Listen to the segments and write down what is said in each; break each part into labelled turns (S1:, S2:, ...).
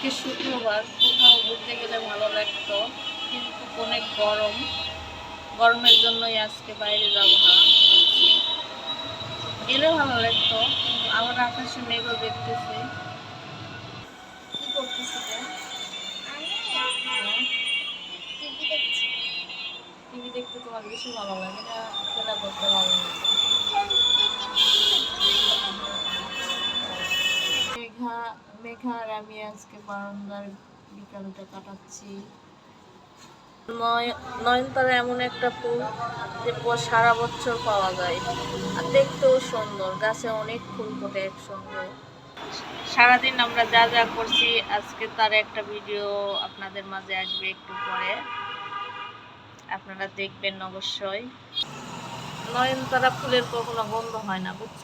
S1: আজকে শুক্রবার কোথাও ঘুরতে গেলে ভালো লাগতো কিন্তু অনেক গরম। গরমের জন্যই আজকে বাইরে যাব না গেলে ভালো লাগতো কিন্তু আমার আকাশে মেঘও দেখতেছি। কি করতেছি? টিভি দেখতে তোমার বেশি ভালো লাগে না? খেলা করতে ভালো লাগে। মেঘা মেঘা আর আমি আজকে বারান্দার বিকালটা কাটাচ্ছি। নয়নতারা এমন একটা ফুল যে সারা বছর পাওয়া যায়। আর দেখতেও সুন্দর, গাছে অনেক ফুল ফোটে একসঙ্গে। সারাদিন আমরা যা যা করছি, আজকে তার একটা ভিডিও আপনাদের মাঝে আসবে একটু পরে। আপনারা দেখবেন অবশ্যই। নয়নতারা ফুলের কখনো গন্ধ হয় না, বুঝছ?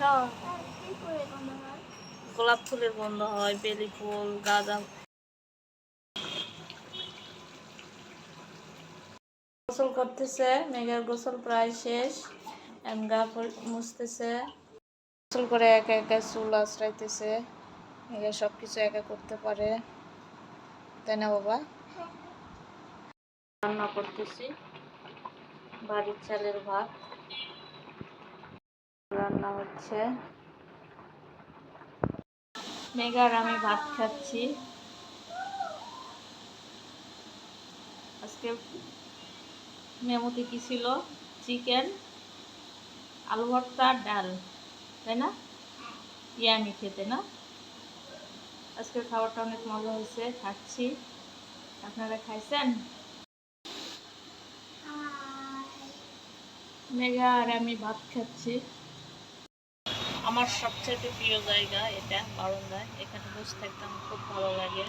S1: গোলাপ ফুলের গন্ধ হয়, বেলি ফুল, গাঁদা গোসল করতেছে, মেঘার গোসল প্রায় শেষ। গা মুছতেছে। গোসল করে একা একা চুল আশ্রাইতেছে মেঘা সব কিছু একা করতে পারে। তাই না, বাবা? রান্না করতেছি। বাড়ির চালের ভাত। রান্না হচ্ছে। মেঘার আমি ভাত খাচ্ছি। আজকে মেমোতে কি ছিল? চিকেন আলু ভর্তা ডাল তাই না? ইয়ামি খেতে না? আজকের খাবারটা অনেক মজা হয়েছে খাচ্ছি। আপনারা খাইছেন? মেঘা আর আমি ভাত খাচ্ছি। আমার সবচেয়ে প্রিয় জায়গা এটা বারান্দায়। এখানে বসে থাকতে আমার খুব ভালো লাগে।